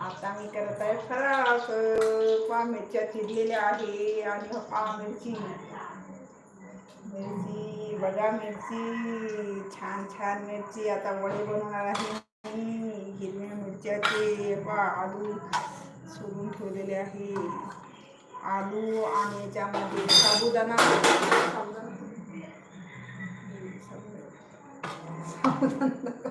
आता मी करत आहे फराळाच पा मिरच्या चिरलेल्या आहे आणि पा मिरची. मिरची बघा मिरची. छान छान मिरची आता वडे बनवणार आहे हिरव्या मिरच्याचे पा आलू सोडून ठेवलेले आहे. आलू आणि याच्यामध्ये साबुदाणा. साबुदाणा. साबुदाणा.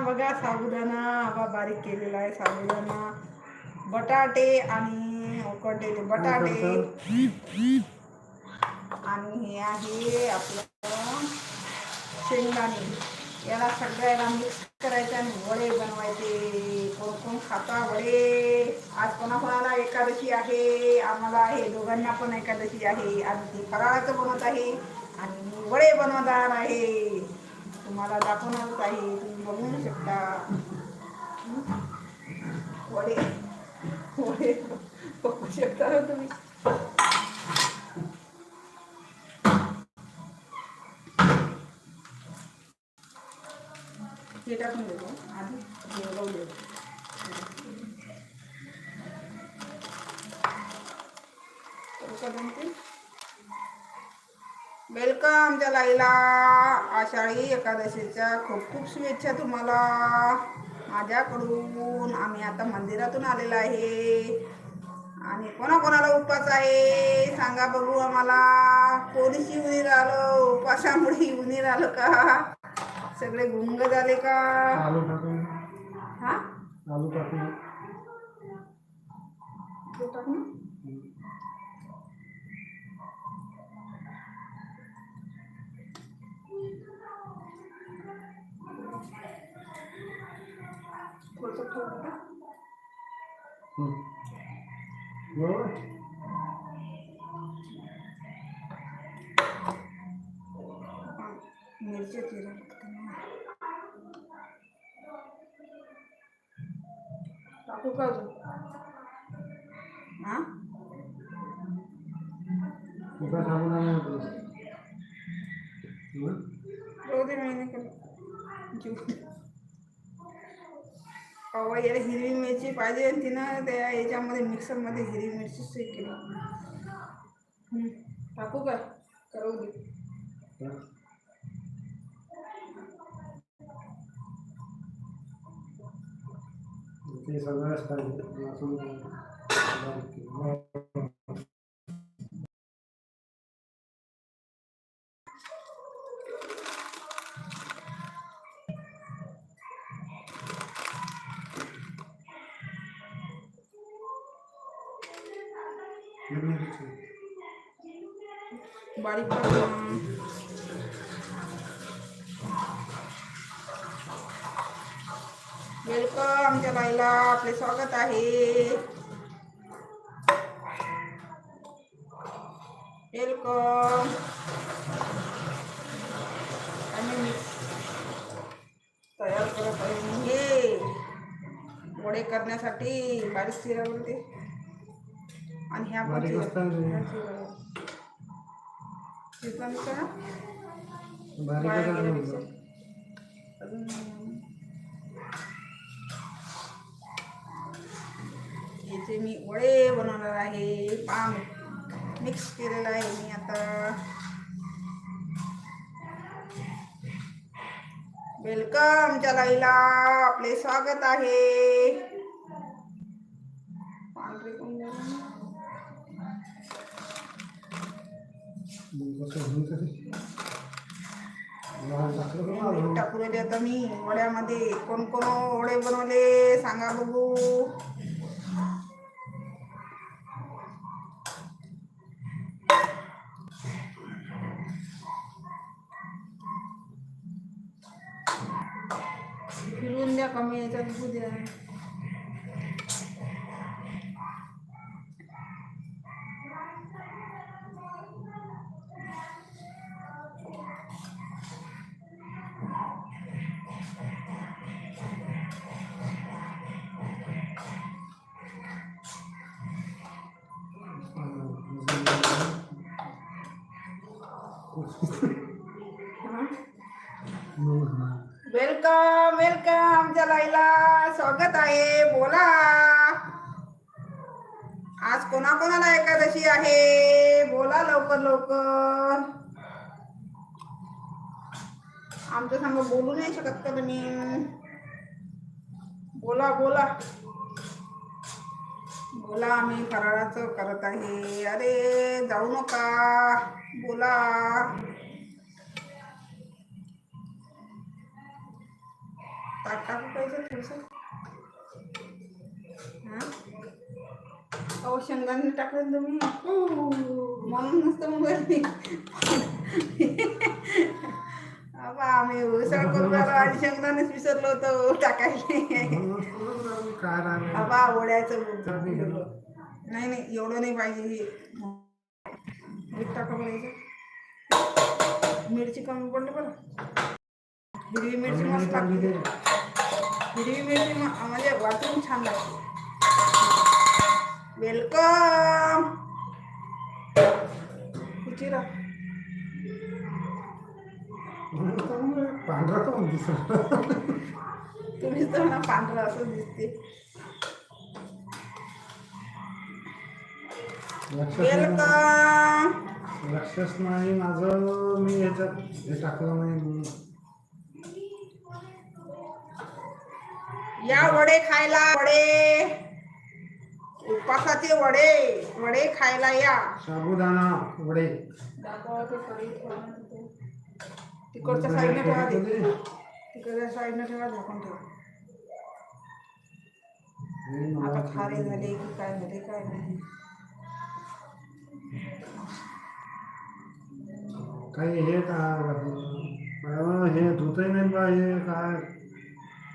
बघा साबुदाणा हा बारीक केलेला आहे साबुदाणा. बटाटे आणि उकडलेले बटाटे. आणि हे आहे आपलं शेंगदाणे. याला सगळ्याला मिक्स करायचं आणि वडे बनवायचे. कोण कोण खाता वडे? आज कोणाकोणाला एकादशी आहे. आम्हाला हे दोघांना पण एकादशी आहे. आणि ती फराळाचं बनवत आहे. आणि वडे बनवणार आहे. तुम्हाला दाखवणारच आहे तुम्ही बघू शकता. वडे वडे बघू शकता ना तुम्ही. हे टाकून देतो. आधी हे लावून देतो. करू वेलकम लाईला आषाढी एकादशीच्या खूप खूप शुभेच्छा तुम्हाला. माझ्याकडून आम्ही आता मंदिरातून आलेलो आहे. आणि कोणाकोणाला उपवास आहे सांगा बघू आम्हाला. कोणीशी येऊन राहिलं? उपवासामुळे येऊन राहिलं का? सगळे गुंग झाले का? आलू टाकून हा आलू टाकून ते टाक ना. थोडंसं ठेवू का? हं. बरोबर हा, मिरच्या चिरा लागते ना. टाकू का अजून हा तुका सांगून आम्ही होतो हं? जाऊ दे मी नाही करत. जीव दे. अहो याला हिरवी मिरची पाहिजे आणि तिनं त्या याच्यामध्ये मिक्सरमध्ये हिरवी मिरचीच हे केली. टाकू का? करू दे. ते सगळं पाहिजे आम्ही मिक्स तयार करत आहे. मी हे. वडे करण्यासाठी बारीक चिरावरती. आणि ह्या पण. अजून याचे मी वडे बनवणार आहे पाम मिक्स केलेला आहे मी आता. वेलकम लाईला आपले स्वागत आहे. पांढरे टाकू आता मी. वड्यामध्ये कोण कोण वडे बनवले सांगा बघू. फिरवून द्या कमी याच्यात बघू कशी आहे? बोला लवकर लवकर. आमच्या संग बोलू नाही शकत का तुम्ही? बोला बोला. बोला आम्ही फराळाचं करत आहे. अरे जाऊ नका. बोला. ताक टाकू पाहिजे थोडस हा? अहो शेंगदाणे टाकलं तुम्ही म्हणून नसतं मोबाईल आम्ही सगळं करून आलो आणि शेंगदाणेच विसरलो होतो टाकायला. काय राहिलं? बाबा वड्याचं नाही नाही एवढं नाही पाहिजे हे. मीठ टाका बरं मिरची कमी पडली बरं. हिरवी मिरची मस्त लागते. हिरवी मिरची म- म्हणजे वाटून छान लागते. वेलकम. पांढरा कोण दिसत तुम्हीच तर म्हणा पांढरा असं दिसते. वेलकम. लक्षच नाही माझं मी याच्यात हे टाकलं नाही म्हणून. या वडे खायला वडे. उपासाचे वडे वडे खायला या. साबुदाणा वडे. तिकडच्या साईडने ठेवा तिकडच्या साईडने ठेवा झाकून ठेवा. हे मला आता खारे झाले की काय झाले काय नाही. काही हे काय हे धुतही नाही पाहिजे काय?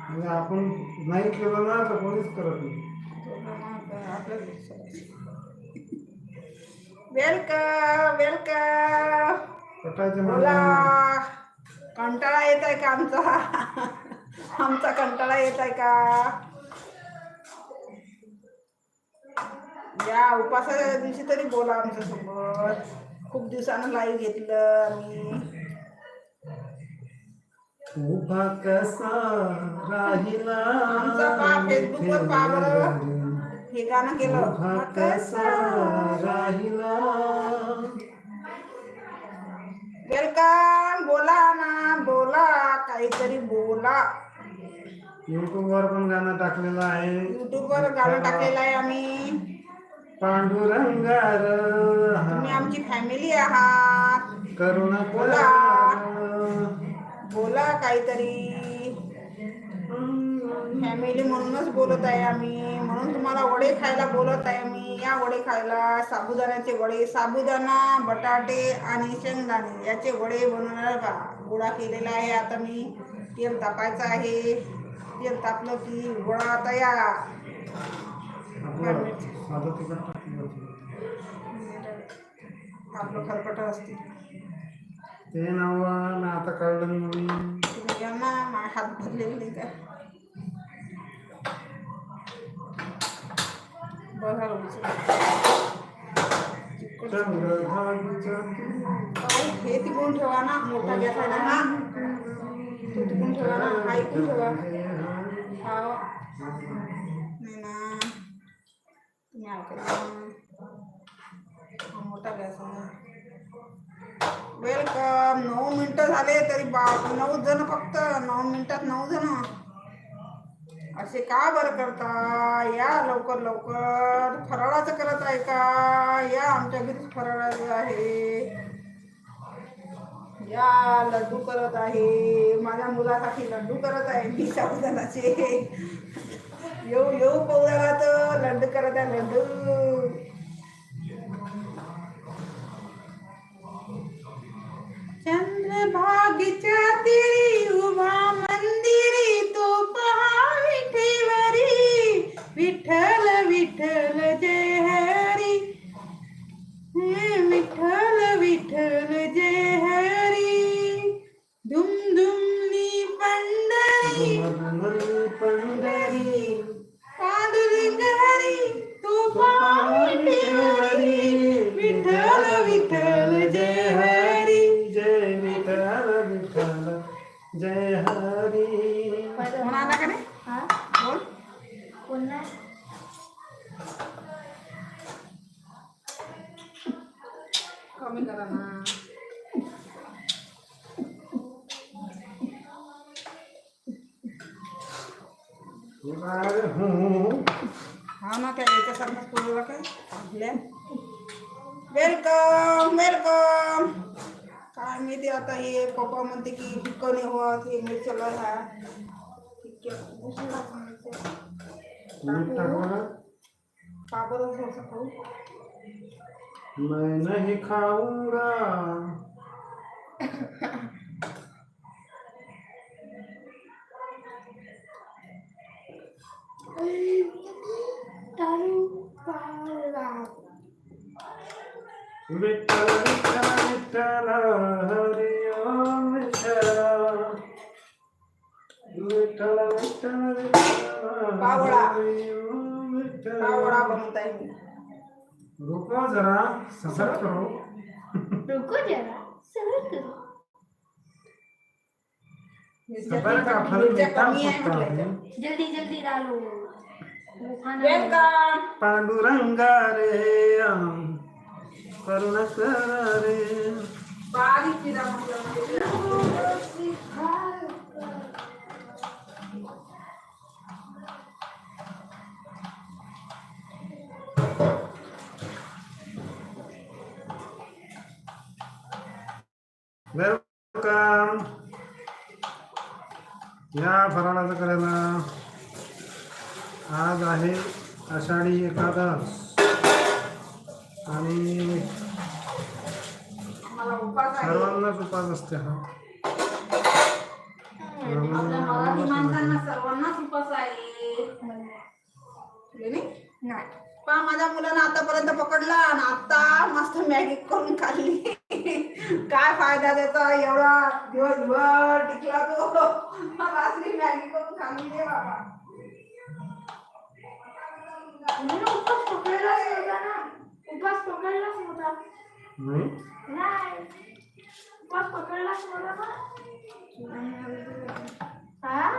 म्हणजे आपण नाही केलं ना तर कोणीच करत नाही. Welcome welcome. पटायचं बोला. कंटाळा येत आहे का आमचा? आमचा कंटाळा येत आहे का? या उपासाच्या दिवशी तरी बोला आमच्यासोबत खूप दिवसानं लाईव्ह घेतलं आम्ही. उभा कसा राहिला? आमचा फेसबुकवर पहा. हे गाणं केलं. कसा राहिला? वेलकम बोला ना बोला काहीतरी बोला. युट्यूब वर पण गाणं टाकलेलं आहे. युट्यूबवर गाणं टाकलेलं आहे आम्ही. पांडुरंगार तुम्ही आमची फॅमिली आहात. करुणा बोला. बोला काहीतरी. फॅमिली म्हणूनच बोलत आहे आम्ही. म्हणून तुम्हाला वडे खायला बोलत आहे आम्ही या वडे खायला साबुदाण्याचे वडे साबुदाणा बटाटे आणि शेंगदाणे याचे वडे बनवणार का गोळा केलेला आहे आता मी. तेल तापायचं आहे. तेल तापलं की गोळा तयार. आपलं खरकट असते. ते नाव मी आता काढलं मी तुम्ही या ना माझे हात भरलेले नाही का बघा उचलून. चिकट झालं. चंद्रभागेच्या अहो, हे तिकडून ठेवा ना मोठा गॅस आहे ना हा. तो तिकडून ठेवा ना हा इकडून ठेवा. हा. नाही ना. तुम्ही ऐकत मोठा गॅस आहे वेलकम नऊ मिनटं झाले तरी बा नऊ जण फक्त नऊ मिनटात नऊ जण. असे का बरं करता या लवकर लवकर. फराळाचं करत आहे का? या आमच्या घरीच फराळाचं आहे. या लड्डू करत आहे. माझ्या मुलासाठी लड्डू करत आहे मी साबुदानाचे येऊ येऊ पौराला तर. लड्डू करत आहे लड्डू. चंद्रभागेच्या कमी करा ना. हूं. ना त्या याच्यासारखं पुढे काय? आपल्या. वेलकम वेलकम काय माहिती आता हे पप्पा म्हणते की पिकं नाही होत हे? मिरच्याला ह्या पिक्या- उशिरा मिरच्या. मीठ टाकलं का बरं थोडंसं खाऊ मैं नहीं खाऊंगा। विठ्ठल विठ्ठल विठ्ठल हरी ओम विठ्ठल। विठ्ठल विठ्ठल विठ्ठल. हरी ओम विठ्ठल हा वडा बनवताय मी रुको जरा सफर करो. रुको जरा सबर करो. सफर का फल मीठा कमी आहे होता है। जल्दी जल्दी डालो। वेलकम। पांडुरंगा रे। करुणा कर रे बारीक या फराळाचं करायला. आज आहे आषाढी एकादश आणि सर्वांनाच उपास असते हा. सर्वांनाच उपास आहे. माझ्या मुलानं आतापर्यंत पकडला आणि आता मस्त मॅगी करून खाल्ली. काय फायदा त्याचा? एवढा दिवसभर टिकला तो. रात्री मॅगी करून खाल्ली रे बाबा. उपास पकडलाच नव्हता ना. उपास पकडलाच नव्हता. नाही. उपास पकडलाच नव्हता ना. हा?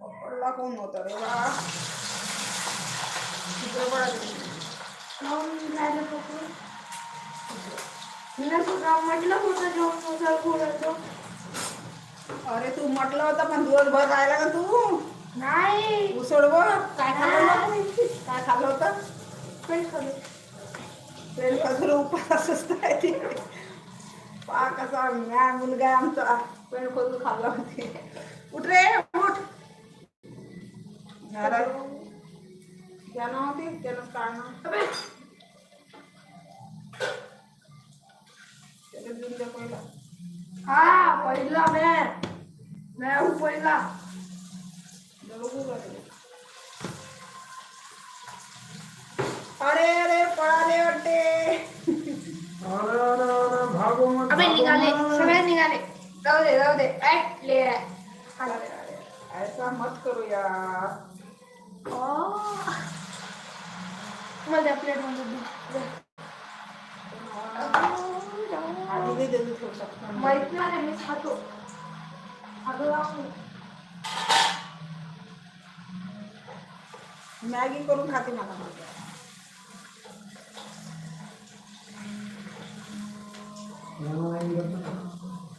पकडला कोण नव्हता रे बा चित्रपटात पकडून. मी म्हटलं होतं जेवण अरे तू म्हटलं होतं पण दिवसभर राहिला का तू? नाही. उसळ बघ काय खाल्लं? काय खाल्लं होतं? पण खरं ट्रेन खजूर उपास असताय ते. पा कसा म्या मुलगा आमचा. पेन खजूर खाल्ला होते. उठ रे उठ. त्यानं होते त्यानं काढणं हा पहिला मैं मैं हूँ पहिला. बरोबर आहे. अरे अरे पळाले वाटते अरे अरे अरे भागो मत अबे भागो निघाले. सगळे निघाले. जाऊ दे जाऊ दे ऐक ले अरे अरे ऐसा मत करो यार. मला त्या प्लेटमध्ये दे. आधी नाही देऊ थोडंसं. माहीत नाही मी खातो अगं. मॅगी करून खाते मला यानं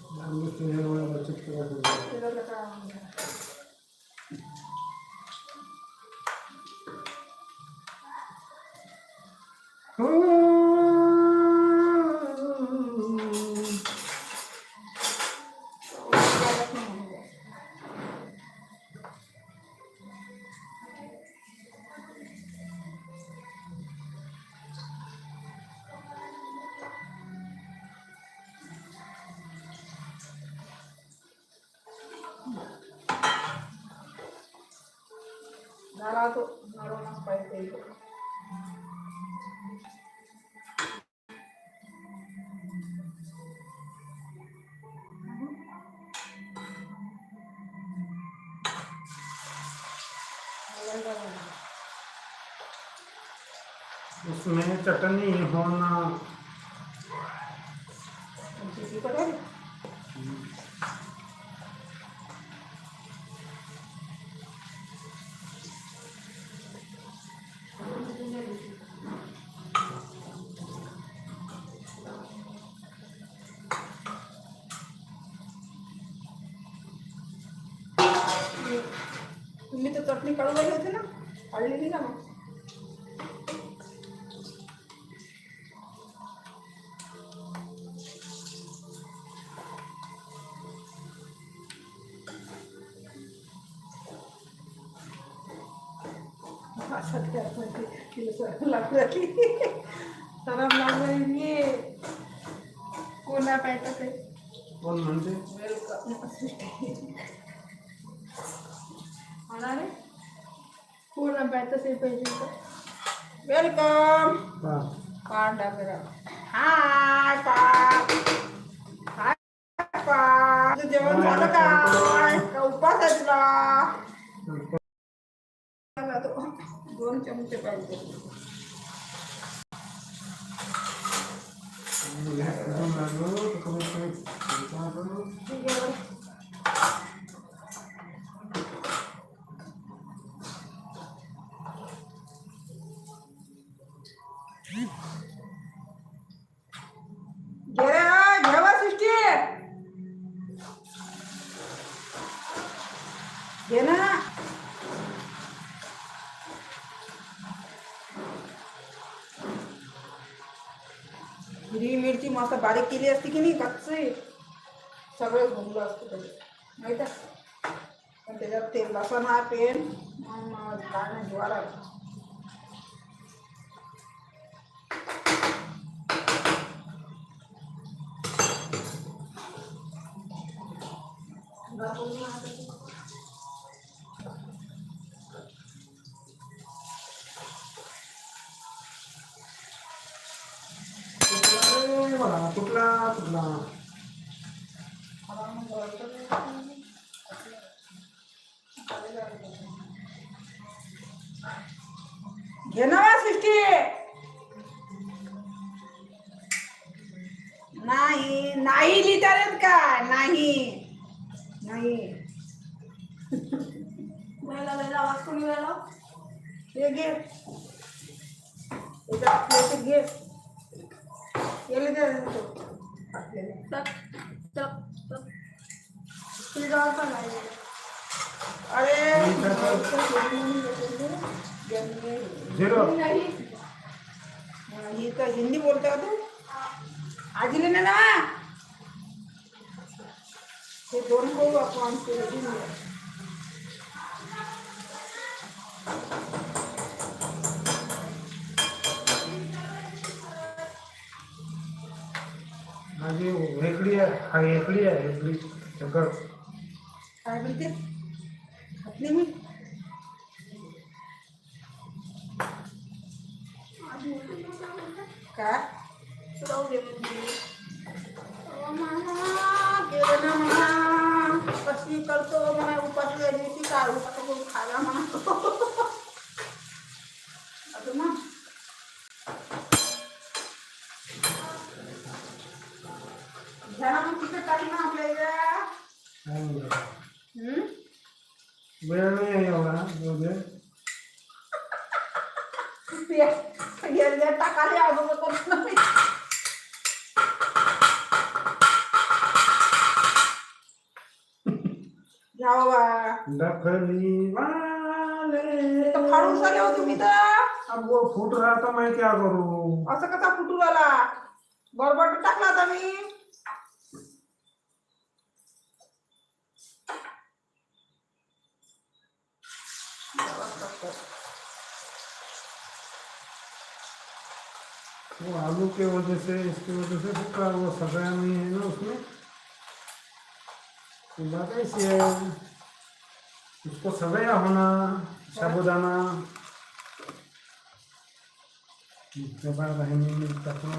उसमें चटनी होना असं तिला. सरम राहिली. कोणा म्हणते पूर्ण पाहिजे वेलकम पांडा मेरा हाय जेवण झालं काय उपास आहे तुला গম চামতে পারব। मस्त बारीक केली असती की नाही कच्ची सगळं घुमलं असतं त्याच्यात. माहीत आहे? पण त्याच्यात ते लसण हा पेन मग काय नाही ज्वाला अरे बघा, तुटला तुटला घे ना सृष्टी नाही नाही लिहिता येत काय नाही नाही वेळेला वेळेला आवाज कोणी वेळेला हे घे याच्या आपल्या घे याला दे तो. आपल्याला. चक चक चक तुझी जवळ पण नाही अरे झिरो नाही ही तर हिंदी बोलते का तू आजीले ना ना हे दोन करू आपण ते हिंदी. माझी वेगळी आहे हा वेगळी आहे वेगळी दगड काय बोलते? घातली मी? काय? घ्या बाबा वाले तर फाडून सगळे हो तुम्ही तर अब वो फूट रहा था मैं क्या करूँ असं कसा फुटू आला बरोबर टाकला आता मी वो आलू के वजह से इसकी वजह से फूटा वो नहीं है ना उसमें तो बात ऐसी है उसको सगाया होना साबुदाना जबर बहनी में तकना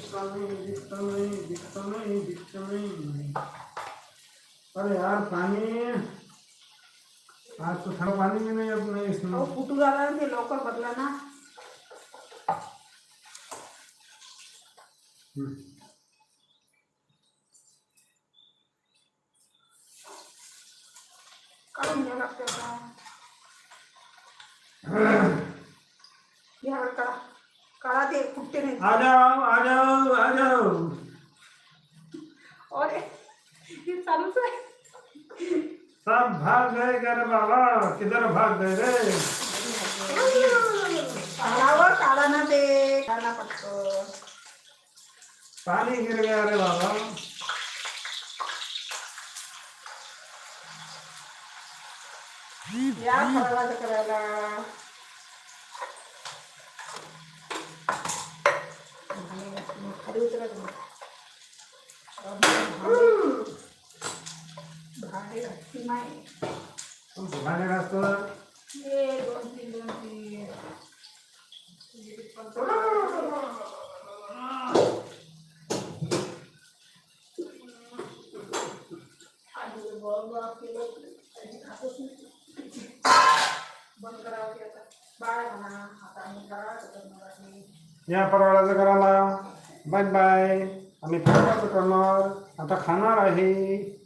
दिखता नहीं दिखता नहीं दिखता नहीं दिखता नहीं अरे यार पानी आज तो ठंडा पानी भी नहीं अपने इसमें वो फुट जा रहा है कि लॉकर बदला ना कहीं नहीं लगता है। आ जाओ आ जाओ आ जाओ अरे चालूच आहे. सब भाग गए घर बाबा किधर भाग गए रे? काढावं काढा ना ते काढा पटकन पानी गिर गया रे बाबा. या करायला. खाली उतरा तुम्ही. भांडे घासती नाही तुमचे भांडे घासतो ये दोन तीन दोन तीन बंद करावं की आता बाळ म्हणा आता आम्ही करा मराठी या फराळाचं करायला बाय बाय. आम्ही फराळाचं करणार. आता खाणार आहे.